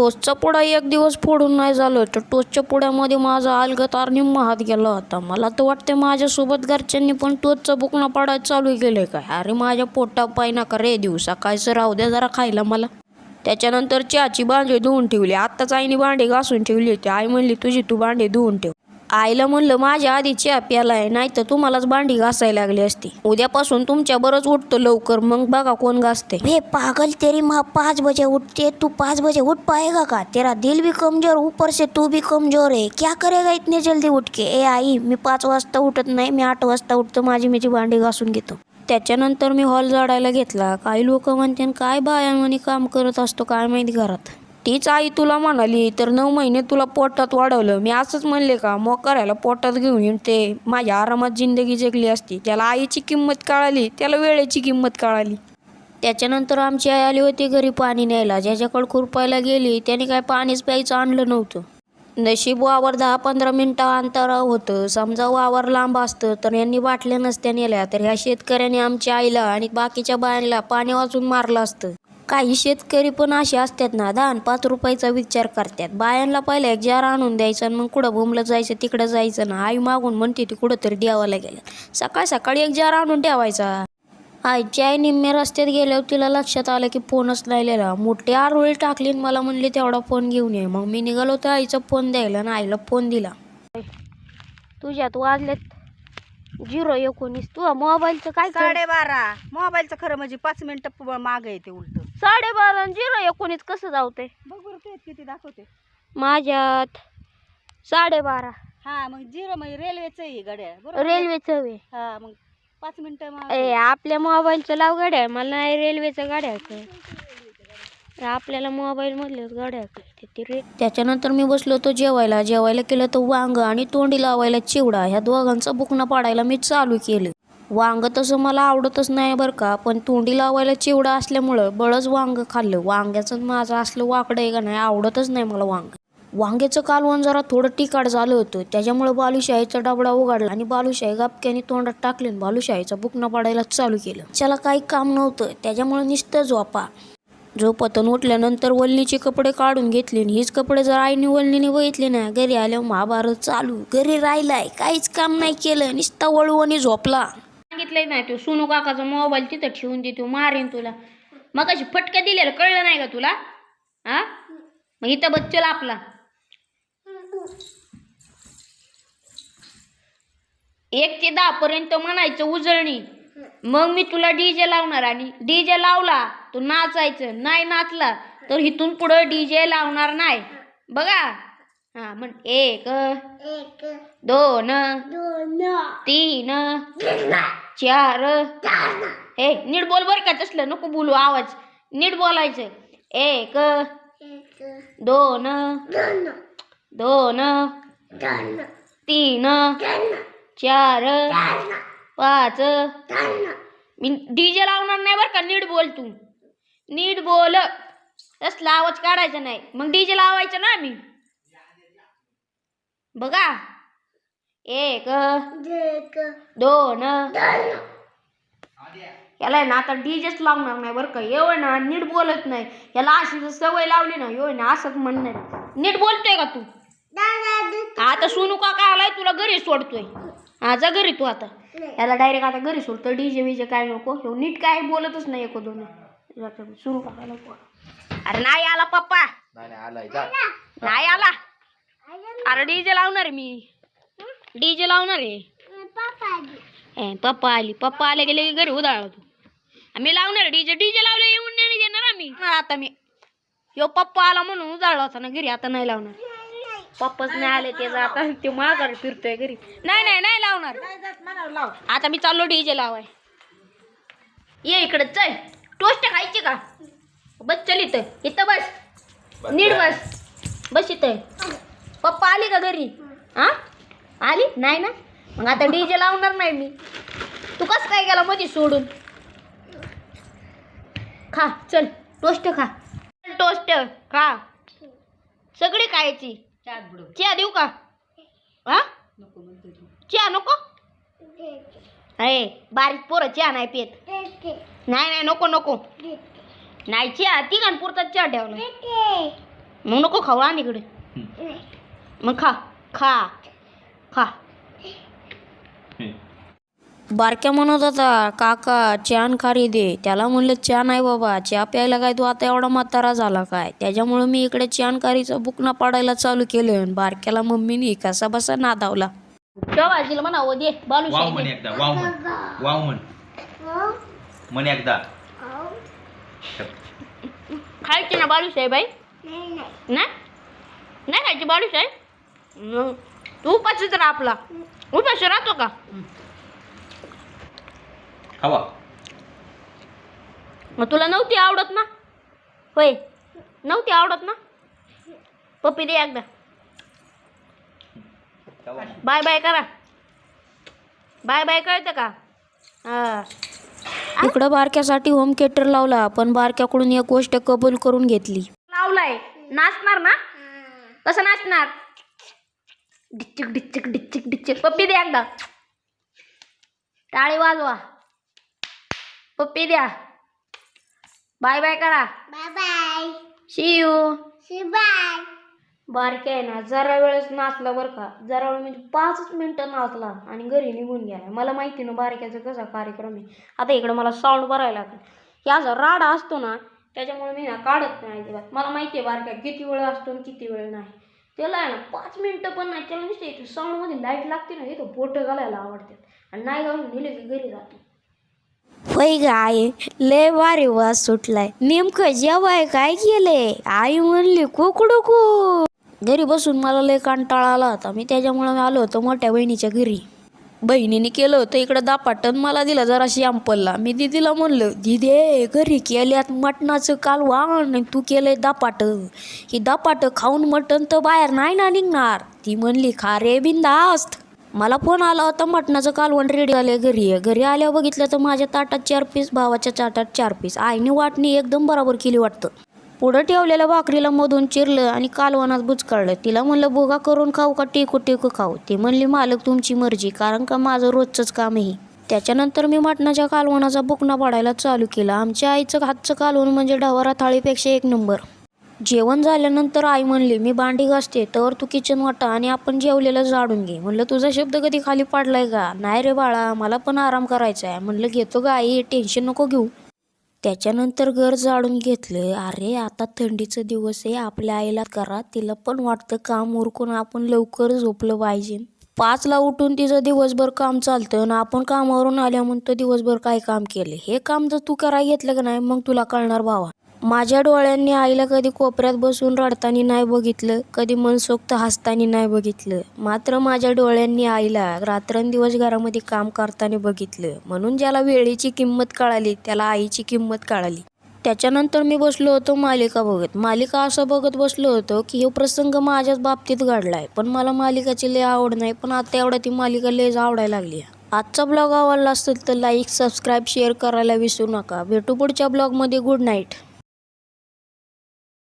टोचचा पुडा एक दिवस फोडून नाही झालं तर टोचच्या पुड्यामध्ये माझा अलगतार निम्म हात गेला होता. मला तर वाटते माझ्यासोबत घरच्यांनी पण टोचचं बुकणं पाडायला चालू केलं काय? अरे माझ्या पोटा पाय नका रे देऊ सकाळचं राहू द्या जरा खायला मला. त्याच्यानंतर चहाची भांडी धुवून ठेवली. आत्ताच आईने भांडी घासून ठेवली होती. आई म्हणली तुझी तू भांडी धुवून ठेव. आईला म्हणलं माझ्या आधी आपल्याला आहे नाही तर तुम्हालाच भांडी घासायला लागली असती. उद्यापासून तुमच्या बरंच उठतो लवकर मग बघा कोण घासते हे पागल तेरी माँ पाँच बजे उठते. तू पाँच बजे उठ पाएगा का? तेरा दिल भी कमजोर ऊपर से तू भी कमजोर है. क्या करेगा इतने जल्दी उठ के? ए आई मी पाच वाजता उठत नाही मी आठ वाजता उठतो माझी मीची भांडी घासून घेतो. त्याच्यानंतर मी हॉल झाडायला घेतला. काही लोक म्हणते काय बाया म्हणे काम करत असतो काय माहिती घरात? तीच आई तुला म्हणाली तर नऊ महिने तुला पोटात वाढवलं. मी असंच म्हणले का मग करायला पोटात घेऊन येऊन ते माझ्या आरामात जिंदगी जगली असती. त्याला आईची किंमत कळाली त्याला वेळेची किंमत कळाली. त्याच्यानंतर आमची आई आली होती घरी पाणी न्यायला. ज्याच्याकडे खुरपायला गेली त्याने काय पाणीच प्यायचं आणलं नव्हतं. नशीब वावर दहा पंधरा मिनटं अंतरावर होतं. समजा वावर लांब असतं तर यांनी बाटल्या नसत्या नेल्या. तर ह्या शेतकऱ्याने आमच्या आईला आणि बाकीच्या बायांना पाणी वाचून मारलं असतं. काही शेतकरी पण असे असतात ना दहा आणि पाच रुपयाचा विचार करतात. बायांना पहिला एक जार आणून द्यायचं आणि मग कुठं भूमला जायचं तिकडं जायचं ना आई मागून म्हणते ती कुठं तरी द्यावाला गेलं सकाळ सकाळी एक जार आणून ठेवायचा. आईची आई निम्म्या रस्त्यात गेल्यावर तिला लक्षात आलं की फोनच राहिलेला मोठी आरोळी टाकली मला म्हणली तेवढा फोन घेऊन ये. मग मी निघालो तर आईचा फोन द्यायला आणि आईला फोन दिला. तुझ्यात वाजलेत झिरो एकोणीस. तुझा मोबाईलचं काय कर साडेबारा. मोबाईलचं खरं म्हणजे पाच मिनिटं माग येते उलट. साडेबारा आणि झिरो एकोणीस कसं बघ बरं ते किती दाखवते. माझ्यात साडेबारा. हा मग झिरो म्हणजे रेल्वेच आहे गड्या बरोबर रेल्वेचं वे हा मग पाच मिनिटं माग ए आपल्या मोबाईलचं लाव गाड्या मला नाही रेल्वेचं गाड्या. आपल्याला मोबाईल मधले गाड्या रे. त्याच्यानंतर मी बसलो होतो जेवायला. जेवायला केलं तर वांग आणि तोंडी लावायला चिवडा. ह्या दोघांचा बुकणं पाडायला मी चालू केलं. वांग तसं मला आवडतच नाही बरं का पण तोंडी लावायला चिवडा असल्यामुळं बळच वांग खाल्लं. वांग्याचं माझं असलं वाकडं आहे का नाही आवडतच नाही मला वांग. वांग्याचं कालवण जरा थोडं टिकाट झालं होतं त्याच्यामुळे बालुशाहीचा डबडा उघडला आणि बालुशाही गापक्याने तोंडात टाकले बालुशाहीचा बुकना पाडायला चालू केलं. त्याला काही काम नव्हतं त्याच्यामुळे नुसतं झोपा. झोपतन उठल्यानंतर वल्लीचे कपडे काढून घेतले आणि हीच कपडे जर आईने वल्लीने बघितले ना घरी आल्यावर महाभारत चालू. घरी राहिलाय काहीच काम नाही केलं नुसता वळू आणि झोपला. सांगितलंय नाही तू. सोनू काकाचा मोबाईल तिथं ठेवून दे तू मारेन तुला. मग अशी फटका दिलेलं कळलं नाही का तुला? हा? मग इथं बच्चल आपला. एक ते दहा पर्यंत म्हणायचं उजळणी. मग मी तुला डीजे लावणार आणि डीजे लावला तू नाचायचं. नाही नाचला तर इथून पुढं डीजे लावणार नाही. बघा. हा म्हण एक दोन तीन. चार. हे नीट बोल बर का तसलं. नको बोलू आवाज. नीट बोलायचं. एक दोन दोन. तीन चार पाच. मी डीजे लावणार नाही बरं का? नीट बोल तू. नीट बोल. तसला आवाज काढायचा नाही. मग डीजे लावायचं ना मी बघा. एक दोन. याला ना आता डीजेच लावणार नाही बरं का. येऊ ना नीट बोलत नाही. याला अशी जर सवय लावली ना येऊ ना असंच म्हणणार नीट बोलतोय का तू? आता सोनू काका आलाय तुला घरी सोडतोय. हा जा घरी तू आता. याला डायरेक्ट आता घरी सोडतो डीजे विजे काय नको. ह्यो नीट काय बोलतच नाही एको दोन. सोनू काकाला बोल अरे नाही आला पप्पा. नाही आला. अरे डीजे लावणार आहे मी डीजे लावणार आहे. ए, पप्पा आली. पप्पा आले गेले की घरी उधाळ तू मी लावणार डीजे. डीजे लावले येऊन नाही देणार आम्ही. आता मी ह्यो पप्पा आला म्हणून उजाळला होता ना घरी आता नाही लावणार. पप्पाच नाही आले ते आता ते माघार फिरतोय घरी. नाही नाही नाही लावणार. आता मी चाललो डीजे लावाय. ये इकडे चल. टोस्ट खायची का? बस चल इथं. इथं बस. नीट बस. बस इथं. पप्पा आली का घरी? हा आली? नाही ना? मग आता डीजे लावणार नाही मी. तू कसं काय गेला मध्ये सोडून? खा चल टोस्ट खा. टोस्ट खा. सगळी खायची. चहा देऊ का? हा? चहा नको? अरे बारीक पोरं चहा नाही पित. नाही नाही नको नको. नाही चहा तिघांपुरता चहा ठेवला. मग नको खाऊ आण इकडे. मग खा खा. खा. बारक्या म्हणत होता काका चहान खारी दे. त्याला म्हणलं चहा नाही बाबा चहा प्यायला काय तू आता एवढा म्हातारा झाला काय? त्याच्यामुळं मी इकडे चहान खारीचं बुकना पाडायला चालू केलं आणि बारक्याला मम्मीनी कसा बसा नादावला. ओ दे बालू वाव म्हण एकदा वाव म्हण वाव म्हण. म्हण एकदा. खायची ना बालूशाही बाई नाही नाही. खायची बालूशाही मग तू उपाशीच राहा आपला. उपाशी राहतो का? खावा. मग तुला नव्हती आवडत ना? होय. नव्हती आवडत ना? पप्पी दे एकदा. खावा. बाय बाय करा. बाय बाय कळतं का? हा. इकडं बारक्यासाठी होम थिएटर लावला पण बारक्याकडून एक गोष्ट कबूल करून घेतली. लावलाय. नाचणार ना? कसं नाचणार? डिच्चिक डिच्चिक डिच्चिक डिच्चिक. पप्पी द्या एकदा. टाळी वाजवा. पप्पी द्या. बाय बाय करा. Bye bye see you see bye बारक्या आहे ना जरा वेळेस नाचला बरं का. जरा वेळ म्हणजे पाचच मिनटं नाचला आणि घरी निघून गेला. मला माहिती ना बारक्याचा कसा कार्यक्रम आहे. आता इकडे मला साऊंड भरायला लागेल. असा राडा असतो ना त्याच्यामुळे मी ना काढत नाही अजिबात. मला माहिती आहे बारक्या किती वेळ असतो आणि किती वेळ नाही. त्याला आहे ना पाच मिनटं पण नाही त्याला नुसतं इथं साऊंडमध्ये लाइट लागते ना इथं बोटं घालायला आवडते आणि नाही घालून नेले की घरी जातो. होय आई लय भारी वास सुटलाय. नेमकं जेवाय काय केलंय? आई म्हणली कुकडुकू घरी बसून मला लय कंटाळा आला होता. मी त्याच्यामुळे आलो होतो मोठ्या बहिणीच्या घरी. बहिणीने केलं होतं इकडं दापाटन मला दिलं जरा शॅम्पलला मी दिदीला म्हणलं दिदे घरी केल्यात मटणाचं कालवान आणि तू केलंय दापाट. ही दापाट खाऊन मटण तर बाहेर नाही ना निघणार. ती म्हणली खा रे बिंदास्त. मला फोन आला होता मटणाचं कालवण रेडी आले घरी आहे घरी आल्यावर बघितलं तर माझ्या ताटात चार पीस भावाच्या ताटात चार पीस आईने वाटणी एकदम बरोबर केली वाटतं. पुढं ठेवलेल्या भाकरीला मधून चिरलं आणि कालवणात बुचकाळलं. तिला म्हणलं बोगा करून खाऊ का? टेकू टेकू खाऊ. ती म्हणली मालक तुमची मर्जी कारण का माझं रोजचंच काम आहे. त्याच्यानंतर मी मटणाच्या कालवणाचा बुकणा पाडायला चालू केला. आमच्या आईचं हातचं कालवण म्हणजे डवारा थाळीपेक्षा एक नंबर. जेवण झाल्यानंतर आई म्हणली मी भांडी घासते तर तू किचन वाटा आणि आपण जेवलेलं जाडून घे. म्हणलं तुझा शब्द कधी खाली पाडलाय का? नाही रे बाळा मला पण आराम करायचा आहे म्हणलं घेतो का आई टेन्शन नको घेऊ. त्याच्यानंतर घर जाळून घेतलं. अरे आता थंडीचं दिवस आहे. आपल्या आईला करा. तिला पण वाटतं काम उरकून आपण लवकर झोपलं पाहिजे. पाचला उठून तिचं दिवसभर काम चालतं आणि आपण कामावरून आल्या म्हणतो दिवसभर काय काम केले? हे काम जर तू करायला घेतलं का नाही? मग तुला कळणार भावा. माझ्या डोळ्यांनी आईला कधी कोपऱ्यात बसून रडताना नाही बघितलं कधी मनसोक्त हसताना नाही बघितलं. मात्र माझ्या डोळ्यांनी आईला रात्रंदिवस घरामध्ये काम करताना बघितलं. म्हणून ज्याला वेळेची किंमत कळाली त्याला आईची किंमत कळाली. त्याच्यानंतर मी बसलो होतो मालिका बघत. मालिका असं बघत बसलो होतो की हे प्रसंग माझ्याच बाबतीत घडलाय. पण मला मालिकाची लय आवड नाही. पण आता एवढ्या ती मालिका लयच आवडायला लागली आहे. आजचा ब्लॉग आवडला असेल तर लाईक सबस्क्राईब शेअर करायला विसरू नका. भेटू पुढच्या ब्लॉगमध्ये. Good night.